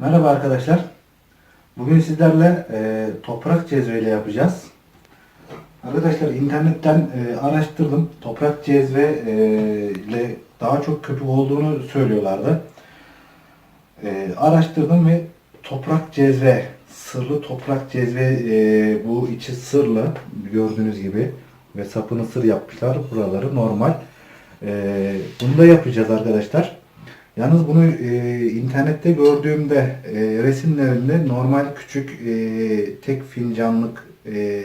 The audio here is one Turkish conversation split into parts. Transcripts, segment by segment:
Merhaba arkadaşlar. Bugün sizlerle e, toprak cezveyle yapacağız. Arkadaşlar internetten e, araştırdım. Toprak cezve e, ile daha çok köpük olduğunu söylüyorlardı. E, araştırdım ve toprak cezve, sırlı toprak cezve e, bu içi sırlı gördüğünüz gibi ve sapını sır yapmışlar. Buraları normal. E, bunu da yapacağız arkadaşlar. Yalnız bunu e, internette gördüğümde e, resimlerinde normal küçük e, tek fincanlık e,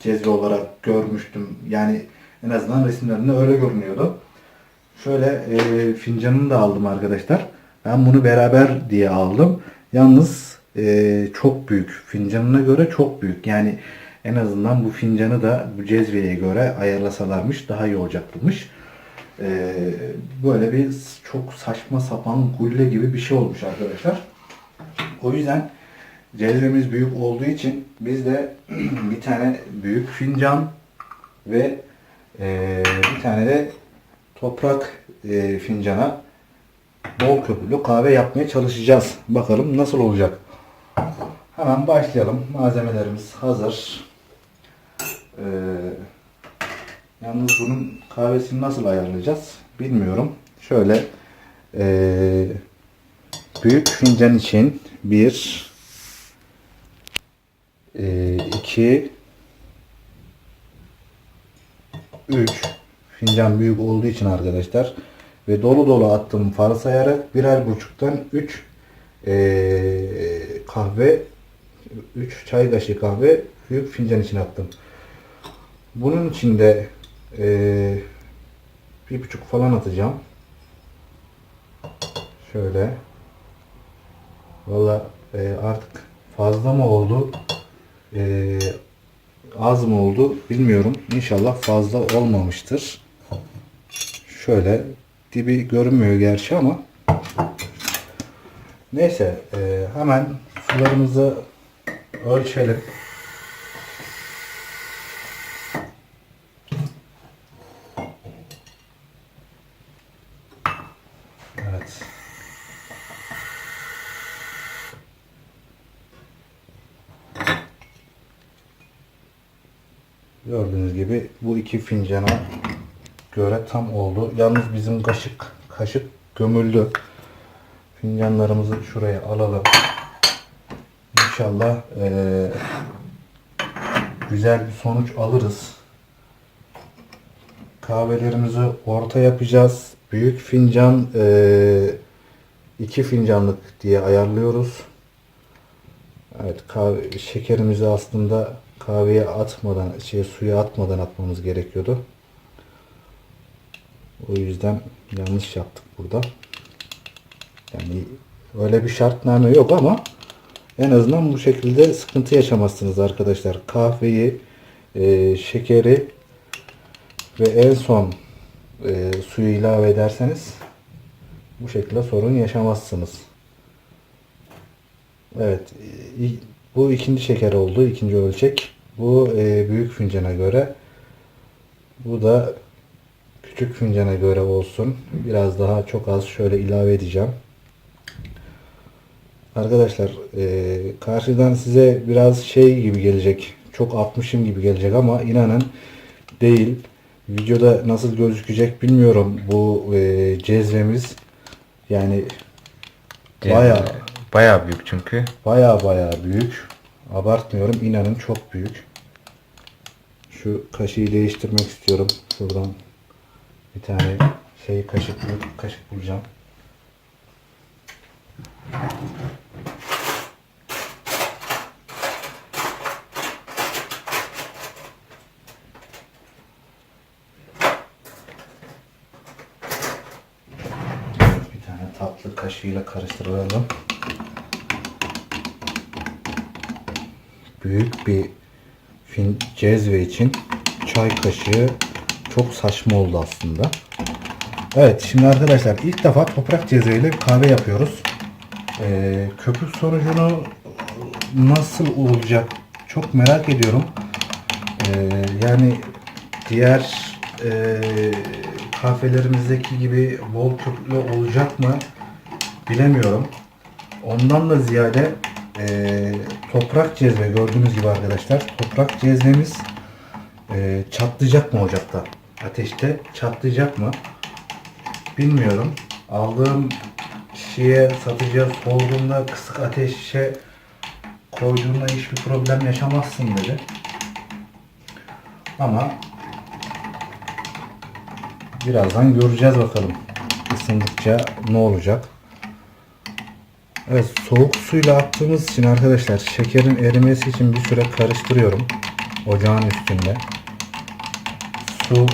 cezve olarak görmüştüm. Yani en azından resimlerinde öyle görünüyordu. Şöyle e, fincanını da aldım arkadaşlar. Ben bunu beraber diye aldım. Yalnız e, çok büyük. Fincanına göre çok büyük. Yani en azından bu fincanı da bu cezveye göre ayarlasalarmış daha iyi olacakmış. Ee, böyle bir çok saçma sapan gulle gibi bir şey olmuş arkadaşlar. O yüzden cezvemiz büyük olduğu için biz de bir tane büyük fincan ve e, bir tane de toprak e, fincana bol köpüklü kahve yapmaya çalışacağız. Bakalım nasıl olacak. Hemen başlayalım. Malzemelerimiz hazır. Ee, Yalnız bunun kahvesini nasıl ayarlayacağız bilmiyorum. Şöyle eee, büyük fincan için bir eee, iki üç fincan büyük olduğu için arkadaşlar ve dolu dolu attım farı sayarak birer buçuktan 3 kahve 3 çay kaşığı kahve büyük fincan için attım. Bunun içinde ee, bir buçuk falan atacağım. Şöyle. Valla e, artık fazla mı oldu? e, az mı oldu? Bilmiyorum. İnşallah fazla olmamıştır. Şöyle dibi görünmüyor gerçi ama neyse e, hemen sularımızı ölçelim. Evet. Gördüğünüz gibi bu iki fincana göre tam oldu. Yalnız bizim kaşık kaşık gömüldü. Fincanlarımızı şuraya alalım. İnşallah eee, güzel bir sonuç alırız. Kahvelerimizi orta yapacağız. Büyük fincan eee, iki fincanlık diye ayarlıyoruz. Evet kahve, şekerimizi aslında kahveye atmadan şey suya atmadan atmamız gerekiyordu. O yüzden yanlış yaptık burada. Yani öyle bir şartname yok ama en azından bu şekilde sıkıntı yaşamazsınız arkadaşlar. Kahveyi, eee, şekeri ve en son e, suyu ilave ederseniz bu şekilde sorun yaşamazsınız. Evet. Bu ikinci şeker oldu. ikinci ölçek. Bu e, büyük fincana göre. Bu da küçük fincana göre olsun. Biraz daha çok az şöyle ilave edeceğim. Arkadaşlar e, karşıdan size biraz şey gibi gelecek. Çok atmışım gibi gelecek ama inanın değil. Videoda nasıl gözükecek bilmiyorum bu e, cezvemiz. Yani Bayağı. Bayağı büyük çünkü. baya baya büyük. Abartmıyorum inanın çok büyük. Şu kaşığı değiştirmek istiyorum. Şuradan bir tane şey kaşık kaşık bulacağım. Bir tane tatlı kaşığıyla karıştıralım. Büyük bir fin cezve için çay kaşığı çok saçma oldu aslında. Evet şimdi arkadaşlar ilk defa toprak cezveyle kahve yapıyoruz. Ee, köpük sonucunu nasıl olacak çok merak ediyorum. Ee, yani diğer e, kahvelerimizdeki gibi bol köpüklü olacak mı bilemiyorum. ondan da ziyade e, toprak cezve gördüğünüz gibi arkadaşlar toprak cezvemiz e, çatlayacak mı ocakta? Ateşte çatlayacak mı? Bilmiyorum. Aldığım şeye satıcıya sorduğumda kısık ateşe koyduğunda hiçbir problem yaşamazsın dedi. Ama birazdan göreceğiz bakalım. Isındıkça ne olacak. Evet soğuk suyla attığımız için arkadaşlar şekerin erimesi için bir süre karıştırıyorum. Ocağın üstünde. Su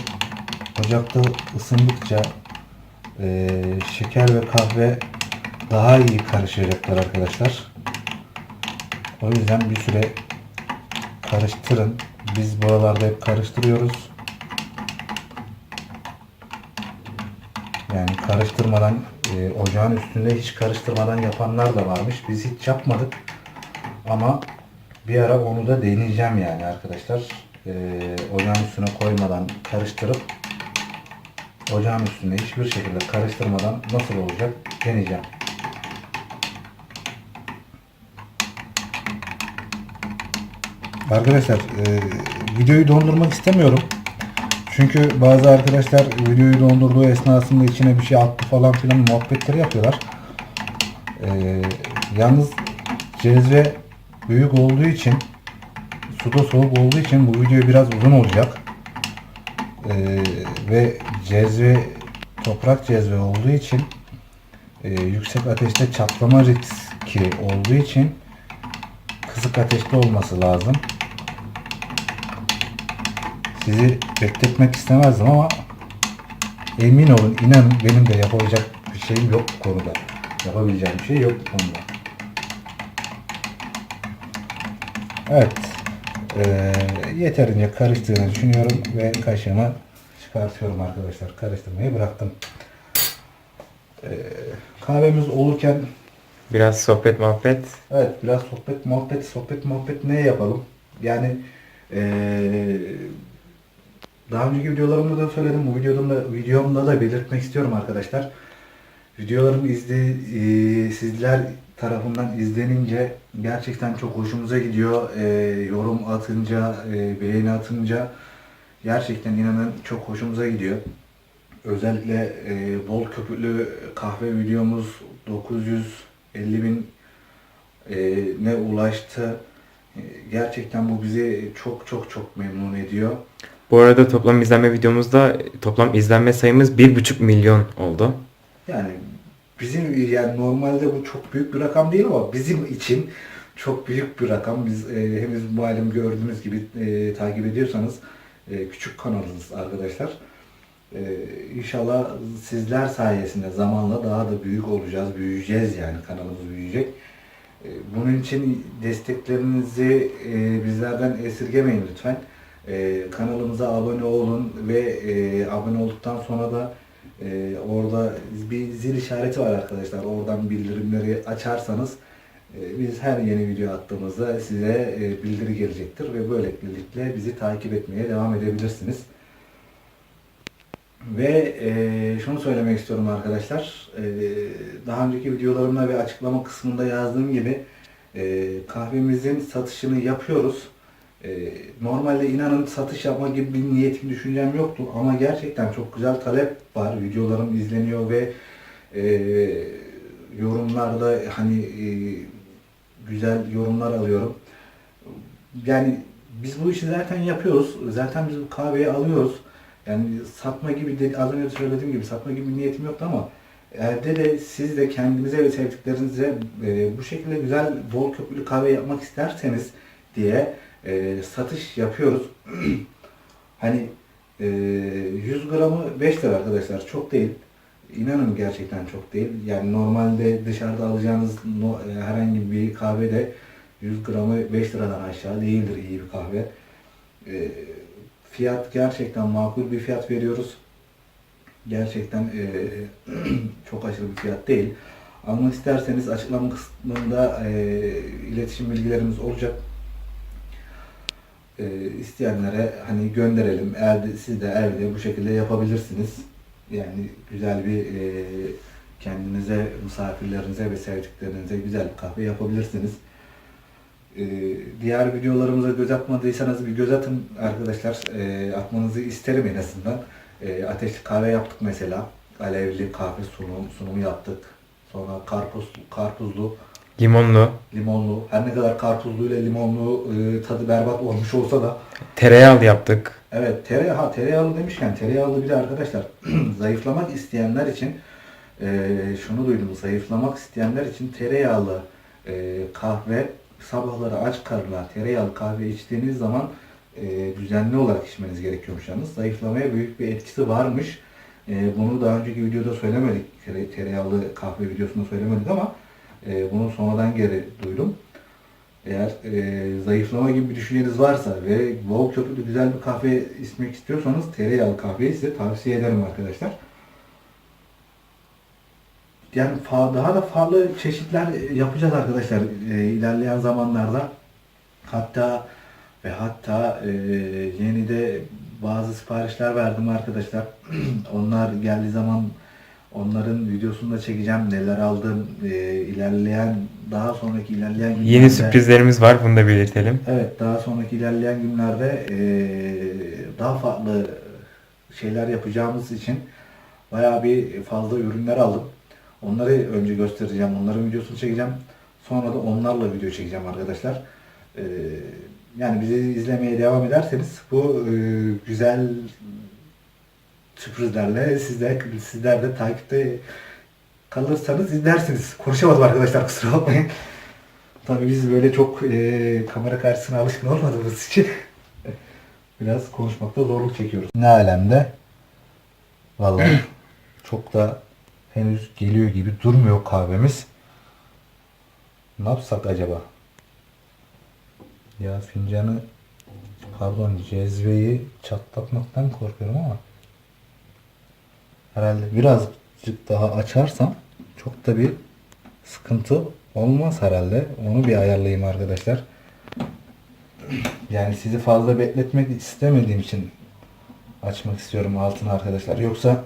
ocakta ısındıkça eee, şeker ve kahve daha iyi karışacaklar arkadaşlar. O yüzden bir süre karıştırın. Biz buralarda hep karıştırıyoruz. Yani karıştırmadan e, ocağın üstünde hiç karıştırmadan yapanlar da varmış. Biz hiç yapmadık. Ama bir ara onu da deneyeceğim yani arkadaşlar. E, ocağın üstüne koymadan karıştırıp ocağın üstünde hiçbir şekilde karıştırmadan nasıl olacak deneyeceğim. Arkadaşlar e, videoyu dondurmak istemiyorum. Çünkü bazı arkadaşlar videoyu dondurduğu esnasında içine bir şey attı falan filan muhabbetleri yapıyorlar. E, yalnız cezve büyük olduğu için suda soğuk olduğu için bu video biraz uzun olacak. E, ve cezve toprak cezve olduğu için e, yüksek ateşte çatlama riski olduğu için kısık ateşte olması lazım. Sizi bekletmek istemezdim ama emin olun inanın benim de yapabilecek bir şeyim yok bu konuda. Yapabileceğim bir şey yok bu konuda. Evet. Eee, yeterince karıştığını düşünüyorum ve kaşığımı çıkartıyorum arkadaşlar. Karıştırmayı bıraktım. Eee, kahvemiz olurken Biraz sohbet muhabbet. Evet biraz sohbet muhabbet sohbet muhabbet ne yapalım? Yani eee, daha önceki videolarımda da söyledim. Bu videomda, videomda da belirtmek istiyorum arkadaşlar. Videolarımı izle, eee, sizler tarafından izlenince gerçekten çok hoşumuza gidiyor. Eee, yorum atınca, eee, beğeni atınca gerçekten inanın çok hoşumuza gidiyor. Özellikle eee, bol köpüklü kahve videomuz 950 bin e, ne ulaştı. E, gerçekten bu bizi çok çok çok memnun ediyor. Bu arada toplam izlenme videomuzda toplam izlenme sayımız 1,5 milyon oldu. Yani bizim yani normalde bu çok büyük bir rakam değil ama bizim için çok büyük bir rakam. Biz e, hepimiz malum gördüğünüz gibi e, takip ediyorsanız e, küçük kanalınız arkadaşlar. E, inşallah sizler sayesinde zamanla daha da büyük olacağız, büyüyeceğiz yani kanalımız büyüyecek. E, Bunun için desteklerinizi e, bizlerden esirgemeyin lütfen. E, kanalımıza abone olun ve e, abone olduktan sonra da e, orada bir zil işareti var arkadaşlar. Oradan bildirimleri açarsanız e, biz her yeni video attığımızda size e, bildiri gelecektir ve böylelikle bizi takip etmeye devam edebilirsiniz. Ve e, şunu söylemek istiyorum arkadaşlar. E, daha önceki videolarımda ve açıklama kısmında yazdığım gibi e, kahvemizin satışını yapıyoruz. E, normalde inanın satış yapma gibi bir niyetim, düşüncem yoktu ama gerçekten çok güzel talep var. Videolarım izleniyor ve e, yorumlarda hani e, güzel yorumlar alıyorum. Yani biz bu işi zaten yapıyoruz. Zaten biz bu kahveyi alıyoruz. Yani satma gibi de, az önce söylediğim gibi satma gibi bir niyetim yoktu ama elde de siz de kendinize ve sevdiklerinize e, bu şekilde güzel bol köpüklü kahve yapmak isterseniz diye e, satış yapıyoruz. hani e, 100 gramı 5 lira arkadaşlar çok değil. İnanın gerçekten çok değil. Yani normalde dışarıda alacağınız no, e, herhangi bir kahvede 100 gramı 5 liradan aşağı değildir iyi bir kahve. E, fiyat gerçekten makul bir fiyat veriyoruz. Gerçekten e, çok aşırı bir fiyat değil. Almak isterseniz açıklama kısmında e, iletişim bilgilerimiz olacak. E, isteyenlere hani gönderelim. Eğer de, siz de evde bu şekilde yapabilirsiniz. Yani güzel bir e, kendinize, misafirlerinize ve sevdiklerinize güzel bir kahve yapabilirsiniz. Ee, diğer videolarımıza göz atmadıysanız bir göz atın arkadaşlar. Ee, atmanızı isterim en azından. Ee, ateşli kahve yaptık mesela. Alevli kahve sunum, sunumu yaptık. Sonra karpuz, karpuzlu, Limonlu, limonlu. Her ne kadar karpuzlu ile limonlu e, tadı berbat olmuş olsa da tereyağlı yaptık. Evet tereyağı, tereyağlı demişken tereyağlı bir de arkadaşlar zayıflamak isteyenler için e, şunu duydum zayıflamak isteyenler için tereyağlı e, kahve sabahları aç karnına tereyağlı kahve içtiğiniz zaman e, düzenli olarak içmeniz gerekiyormuş yalnız. Zayıflamaya büyük bir etkisi varmış. E, bunu daha önceki videoda söylemedik. Tere, tereyağlı kahve videosunda söylemedik ama e, bunu sonradan geri duydum. Eğer e, zayıflama gibi bir düşünceniz varsa ve bol köpüklü güzel bir kahve içmek istiyorsanız tereyağlı kahveyi size tavsiye ederim arkadaşlar. Yani daha da farklı çeşitler yapacağız arkadaşlar e, ilerleyen zamanlarda. Hatta ve hatta e, yeni de bazı siparişler verdim arkadaşlar. Onlar geldiği zaman onların videosunu da çekeceğim. Neler aldım e, ilerleyen daha sonraki ilerleyen Yeni günlerde- sürprizlerimiz var bunu da belirtelim. Evet, daha sonraki ilerleyen günlerde eee, daha farklı şeyler yapacağımız için bayağı bir fazla ürünler aldım. Onları önce göstereceğim, onların videosunu çekeceğim. Sonra da onlarla video çekeceğim arkadaşlar. Eee, yani bizi izlemeye devam ederseniz bu eee, güzel sürprizlerle sizler, sizler de takipte kalırsanız izlersiniz. Konuşamadım arkadaşlar kusura bakmayın. Tabii biz böyle çok e, kamera karşısına alışkın olmadığımız için biraz konuşmakta zorluk çekiyoruz. Ne alemde? Vallahi çok da henüz geliyor gibi durmuyor kahvemiz. Ne yapsak acaba? Ya fincanı pardon cezveyi çatlatmaktan korkuyorum ama herhalde birazcık daha açarsam çok da bir sıkıntı olmaz herhalde. Onu bir ayarlayayım arkadaşlar. Yani sizi fazla bekletmek istemediğim için açmak istiyorum altını arkadaşlar. Yoksa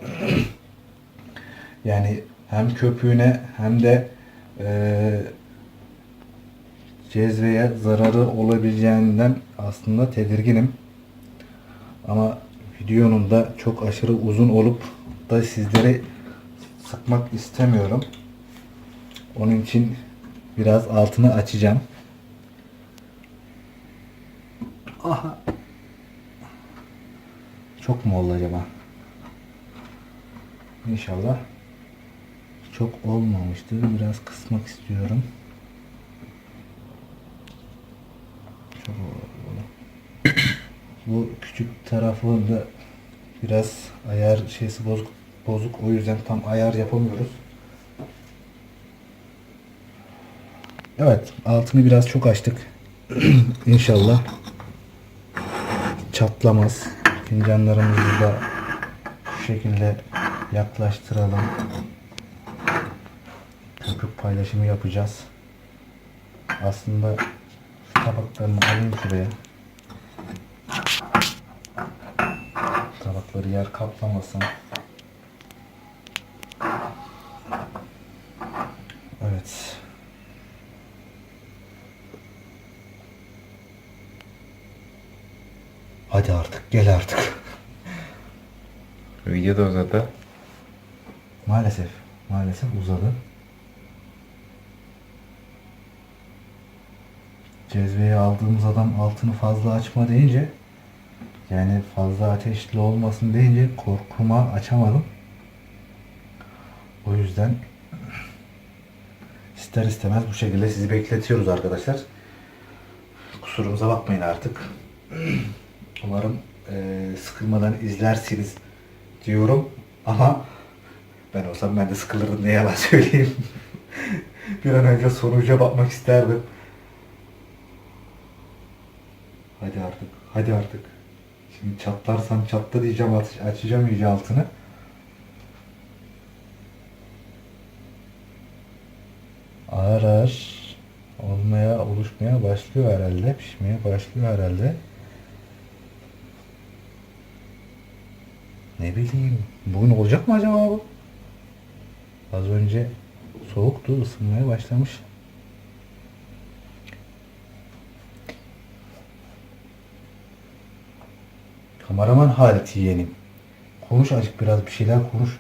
yani hem köpüğüne hem de eee cezveye zararı olabileceğinden aslında tedirginim. Ama videonun da çok aşırı uzun olup da sizleri sıkmak istemiyorum. Onun için biraz altını açacağım. Aha. Çok mu oldu acaba? İnşallah çok olmamıştır. Biraz kısmak istiyorum. Çok oldu. Bu küçük tarafı da biraz ayar şeysi bozuk bozuk. O yüzden tam ayar yapamıyoruz. Evet, altını biraz çok açtık. İnşallah çatlamaz. Fincanlarımızı da şu şekilde yaklaştıralım. Köpük paylaşımı yapacağız. Aslında şu tabaklarını alayım şuraya. Tabakları yer kaplamasın. Evet. Hadi artık gel artık. Video da uzadı. Maalesef. Maalesef uzadı. Cezveyi aldığımız adam altını fazla açma deyince yani fazla ateşli olmasın deyince korkuma açamadım. O yüzden ister istemez bu şekilde sizi bekletiyoruz arkadaşlar. Kusurumuza bakmayın artık. Umarım eee, sıkılmadan izlersiniz diyorum ama ben olsam ben de sıkılırdım ne yalan söyleyeyim. Bir an önce sonuca bakmak isterdim. Hadi artık, hadi artık. Şimdi çatlarsam çatla diyeceğim, aç- açacağım iyice altını. Ağır ağır olmaya, oluşmaya başlıyor herhalde. Pişmeye başlıyor herhalde. Ne bileyim. Bugün olacak mı acaba bu? Az önce soğuktu, ısınmaya başlamış. Kameraman Halit yeğenim. Konuş azıcık biraz bir şeyler konuş.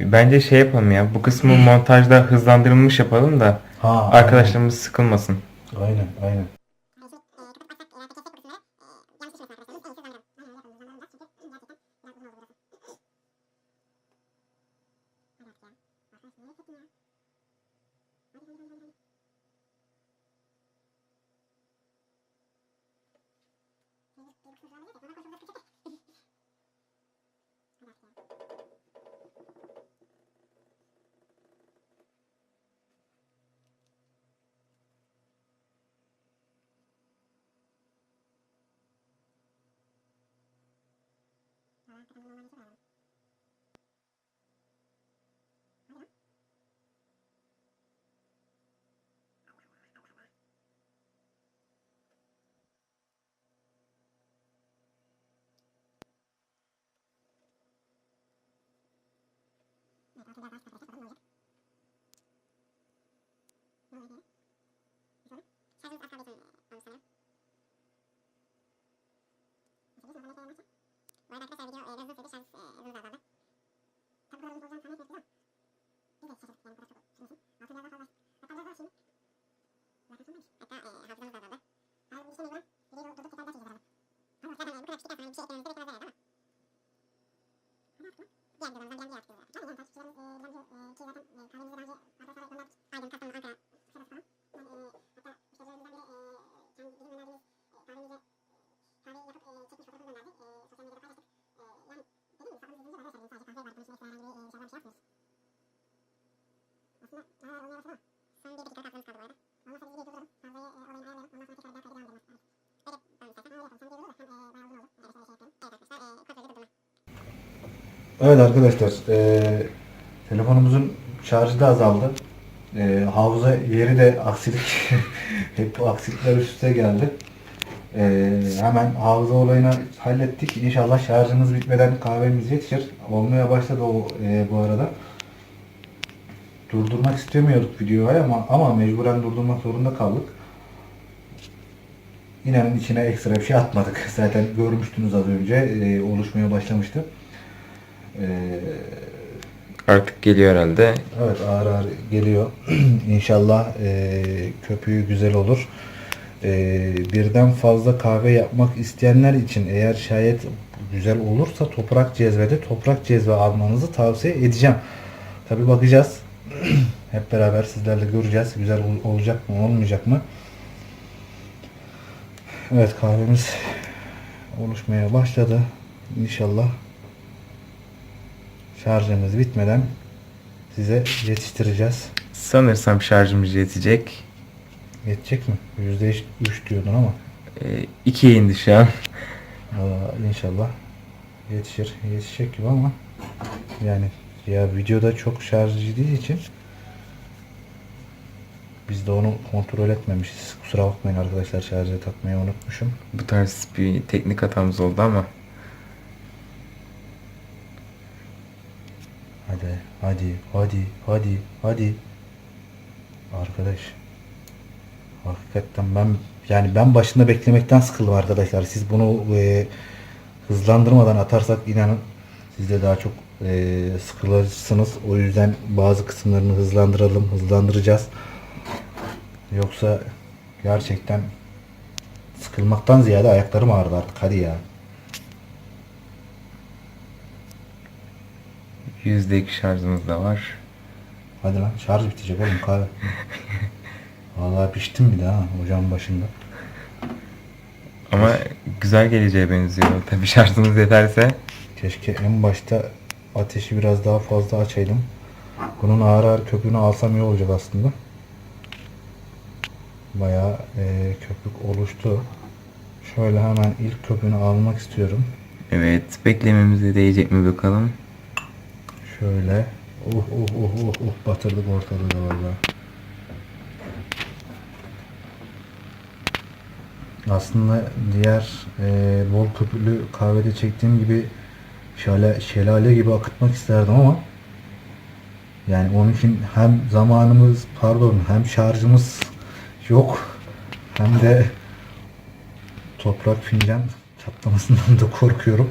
Bence şey yapalım ya. Bu kısmı montajda hızlandırılmış yapalım da Ha, arkadaşlarımız sıkılmasın. Aynen, aynen. ああ、子のままにしろよ。た。だい。な。るど、ま。Evet arkadaşlar, eee, telefonumuzun şarjı da azaldı. Eee hafıza yeri de aksilik. Hep bu aksilikler üst üste geldi. Eee, hemen hafıza olayını hallettik. İnşallah şarjımız bitmeden kahvemiz yetişir. Olmaya başladı o eee, bu arada. Durdurmak istemiyorduk videoyu ama ama mecburen durdurmak zorunda kaldık. İnanın içine ekstra bir şey atmadık. Zaten görmüştünüz az önce eee, oluşmaya başlamıştı. Eee Artık geliyor herhalde. Evet ağır ağır geliyor. İnşallah e, köpüğü güzel olur. E, birden fazla kahve yapmak isteyenler için eğer şayet güzel olursa toprak cezvede toprak cezve almanızı tavsiye edeceğim. Tabi bakacağız. Hep beraber sizlerle göreceğiz. Güzel ol- olacak mı olmayacak mı? Evet kahvemiz oluşmaya başladı. İnşallah şarjımız bitmeden size yetiştireceğiz. Sanırsam şarjımız yetecek. Yetecek mi? %3 diyordun ama Ee, ikiye indi şu an. Valla inşallah yetişir. Yetişecek gibi ama yani ya videoda çok şarj değil için biz de onu kontrol etmemişiz. Kusura bakmayın arkadaşlar şarja takmayı unutmuşum. Bu tarz bir teknik hatamız oldu ama Hadi hadi hadi hadi hadi. Arkadaş. Hakikaten ben yani ben başında beklemekten sıkıldım arkadaşlar. Siz bunu e, hızlandırmadan atarsak inanın siz de daha çok e, sıkılırsınız. O yüzden bazı kısımlarını hızlandıralım, hızlandıracağız. Yoksa gerçekten sıkılmaktan ziyade ayaklarım ağrıdı artık. Hadi ya. %2 şarjımız da var. Hadi lan şarj bitecek oğlum kahve. Vallahi piştim bir daha ocağın başında. Ama güzel geleceğe benziyor. Tabii şarjımız yeterse. Keşke en başta ateşi biraz daha fazla açaydım. Bunun ağır ağır köpüğünü alsam iyi olacak aslında. Bayağı e, köpük oluştu. Şöyle hemen ilk köpüğünü almak istiyorum. Evet, beklememize değecek mi bakalım. Şöyle. Oh oh oh oh oh batırdık ortalığı da valla. Aslında diğer e, bol köpüklü kahvede çektiğim gibi şale, şelale gibi akıtmak isterdim ama Yani onun için hem zamanımız pardon hem şarjımız yok hem de toprak fincan çatlamasından da korkuyorum.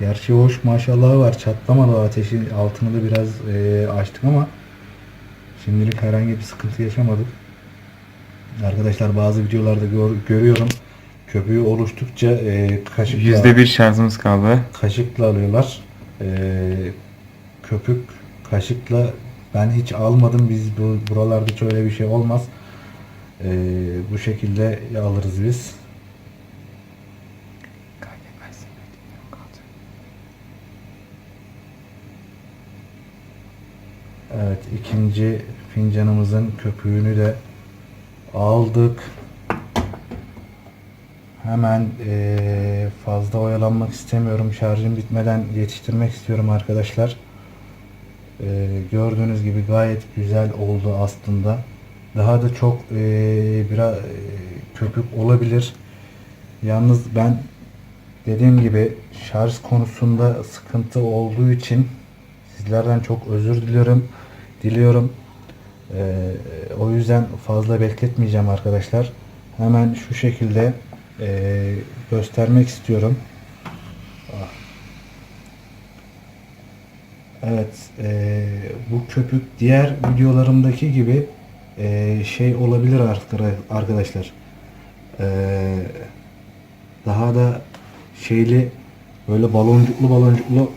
Gerçi hoş maşallah var çatlamadı ateşin altını da biraz e, açtık ama şimdilik herhangi bir sıkıntı yaşamadık. Arkadaşlar bazı videolarda gör- görüyorum köpüğü oluştukça e, kaşıkla %1 şarjımız kaldı. kaşıkla alıyorlar. Ee, köpük kaşıkla ben hiç almadım. Biz bu buralarda hiç öyle bir şey olmaz. Ee, bu şekilde alırız biz. Evet ikinci fincanımızın köpüğünü de aldık. Hemen eee, fazla oyalanmak istemiyorum. Şarjım bitmeden yetiştirmek istiyorum arkadaşlar. Eee, gördüğünüz gibi gayet güzel oldu aslında. Daha da çok eee biraz eee, köpük olabilir. Yalnız ben dediğim gibi şarj konusunda sıkıntı olduğu için sizlerden çok özür diliyorum. Diliyorum. Eee, o yüzden fazla bekletmeyeceğim arkadaşlar. Hemen şu şekilde eee, göstermek istiyorum. Evet, eee, bu köpük diğer videolarımdaki gibi eee, şey olabilir arkada- arkadaşlar. Eee, daha da şeyli böyle baloncuklu baloncuklu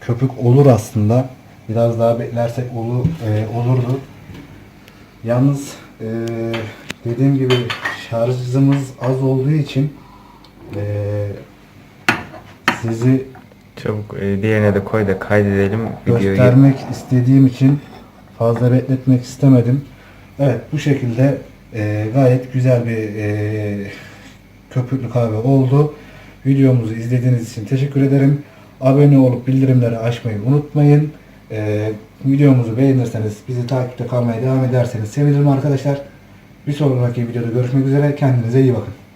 köpük olur aslında. Biraz daha beklersek olur, eee, olurdu. Yalnız eee, dediğim gibi şarjımız az olduğu için eee, sizi Çabuk e, diğerine de koy da kaydedelim videoyu. göstermek istediğim için fazla bekletmek istemedim. Evet bu şekilde eee, gayet güzel bir eee, köpüklü kahve oldu. Videomuzu izlediğiniz için teşekkür ederim. Abone olup bildirimleri açmayı unutmayın. Eee, videomuzu beğenirseniz bizi takipte kalmaya devam ederseniz sevinirim arkadaşlar. Bir sonraki videoda görüşmek üzere. Kendinize iyi bakın.